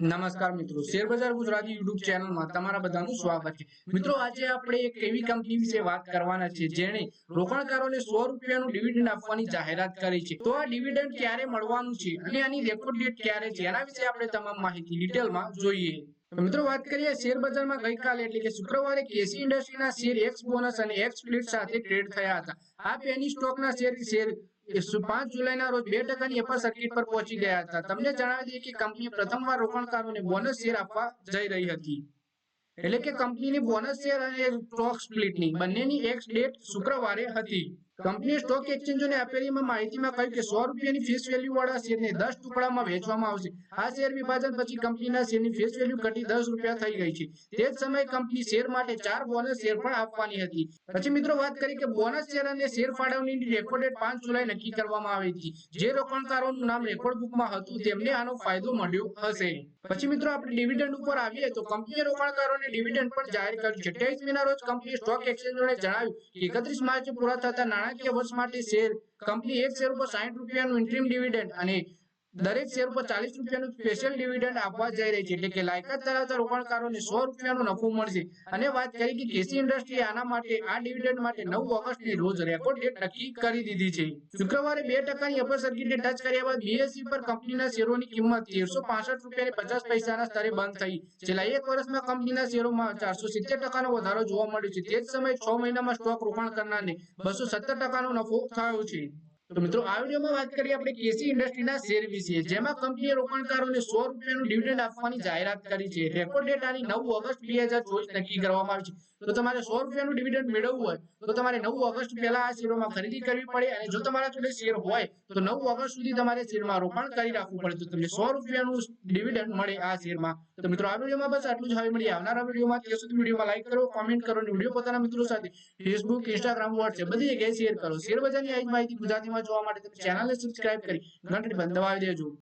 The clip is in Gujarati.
નમસ્કાર મિત્રો. શેરબજાર ગુજરાતી યુટ્યુબ ચેનલમાં તમારા બધાનું સ્વાગત છે. મિત્રો, આજે આપણે એક એવી કંપની વિશે વાત કરવાના છે જેણે રોકાણકારોને સો રૂપિયાનું ડિવિડન્ડ આપવાની જાહેરાત કરી છે. તો આ ડિવિડન્ડ ક્યારે મળવાનું છે અને આની રેકોર્ડ ડેટ ક્યારે છે? એના વિશે આપણે તમામ માહિતી ડિટેલમાં જોઈએ. મિત્રો, વાત કરીએ શેર બજારમાં ગઈકાલે એટલે કે શુક્રવારે કેસી ઇન્ડસ્ટ્રીના શેર એક્સ બોનસ અને એક્સ સ્પ્લિટ સાથે ટ્રેડ થયા હતા. આ પેની સ્ટોકના શેર શેર પાંચ જુલાઈના રોજ બે ટકાની અપર સર્કિટ પર પહોંચી ગયા હતા? તમને જણાવી દઈએ કે કંપની પ્રથમવાર રોકાણકારોને બોનસ શેર આપવા જઈ રહી હતી. એટલે કે કંપનીની બોનસ શેર અને સ્ટોક સ્પ્લિટની બંનેની એક ડેટ શુક્રવારે હતી. કંપની સ્ટોક એક્સચેન્જોને આપેલીમાં માહિતીમાં કહ્યું કે સો રૂપિયાની ફેસ વેલ્યુ વાળા શેરને દસ ટુકડામાં વેચવામાં આવશે. આ શેર વિભાજન પછી કંપનીના શેરની ફેસ વેલ્યુ ઘટી દસ રૂપિયા થઈ ગઈ છે. તે જ સમયે કંપની શેર માટે ચાર બોનસ શેર પણ આપવાની હતી. પછી મિત્રો વાત કરી કે બોનસ શેર અને શેર ફાળવણીની રેકોર્ડેડ પાંચ જુલાઈ નક્કી કરવામાં આવી હતી. જે રોકાણકારોનું નામ રેકોર્ડ બુકમાં હતું, તેમને આનો ફાયદો મળ્યો હશે. પછી મિત્રો આપણે ડિવિડન્ડ ઉપર આવીએ તો કંપનીએ રોકાણકારોને ડિવિડન્ડ પણ જાહેર કર્યું. છે અઠ્યાવીસ મેના રોજ કંપની સ્ટોક એક્સચેન્જોને જણાવ્યું કે એકત્રીસ માર્ચે પૂરા થતા નાણાકીય વર્ષ માટે શેર કંપની એક શેર ઉપર સાઠ રૂપિયાનું ઇન્ટ્રીમ ડિવિડન્ડ અને દરેક શેર પર ચાલીસ રૂપિયાનું સ્પેશિયલ ડિવિડન્ડ આપવા જઈ રહી છે. એટલે કે લાયકાત ધરાવતા રોકાણકારોને સો રૂપિયાનું નફો મળશે. અને વાત કરી કે કેસી ઇન્ડસ્ટ્રીએ આના માટે, આ ડિવિડન્ડ માટે નવ ઓગસ્ટની રોજ રેકોર્ડ ડેટ નક્કી કરી દીધી છે. શુક્રવારે બે ટકાની અપર સર્કિટને ટચ કર્યા બાદ બીએસસી પર કંપનીના શેરોની કિંમત તેરસો પાસઠ રૂપિયા પચાસ પૈસાના સ્તરે બંધ થઈ. છેલ્લા એક વર્ષમાં કંપનીના શેરોમાં ચારસો સિત્તેર ટકાનો વધારો જોવા મળ્યો છે. તે જ સમયે છ મહિનામાં સ્ટોક રોકાણ કરનારને બસો સત્તર ટકાનો નફો થયો છે. તો મિત્રો, આ વિડીયોમાં વાત કરીએ આપણે કેસી ઇન્ડસ્ટ્રીના શેર વિશે, જેમાં કંપનીએ રોકાણકારોને સો રૂપિયાનું ડિવિડન્ડ આપવાની જાહેરાત કરી છે. રેકોર્ડ ડેટ આની નવ ઓગસ્ટ બે નક્કી કરવામાં આવી છે. તો તમારે સો રૂપિયાનું ડિવિડન્ડ મેળવવું હોય, તો તમારે નવ ઓગસ્ટ પહેલા આ શેરોમાં ખરીદી કરવી પડે અને જો તમારા જોડે શેર હોય, તો નવ ઓગસ્ટ સુધી તમારે શેરમાં રોકાણ કરી રાખવું પડે. તો તમને સો રૂપિયાનું ડિવિડન્ડ મળે આ શેરમાં. તો મિત્રો, આ વિડીયોમાં બસ આટલું જ. હવે મળીએ આવનારા વિડીયોમાં. ત્યાં સુધી વિડીયોમાં લાઈક કરો કોમેન્ટ કરો અને વીડિયો પોતાના મિત્રો સાથે ફેસબુક ઇન્સ્ટાગ્રામ વોટ્સએપ બધી જગ્યાએ શેર કરો. શેર બજારની આ માહિતી ગુજરાતીમાં જોવા માટે તમે ચેનલને સબસ્ક્રાઇબ કરી ઘંટડી બંધ દબાવી દેજો.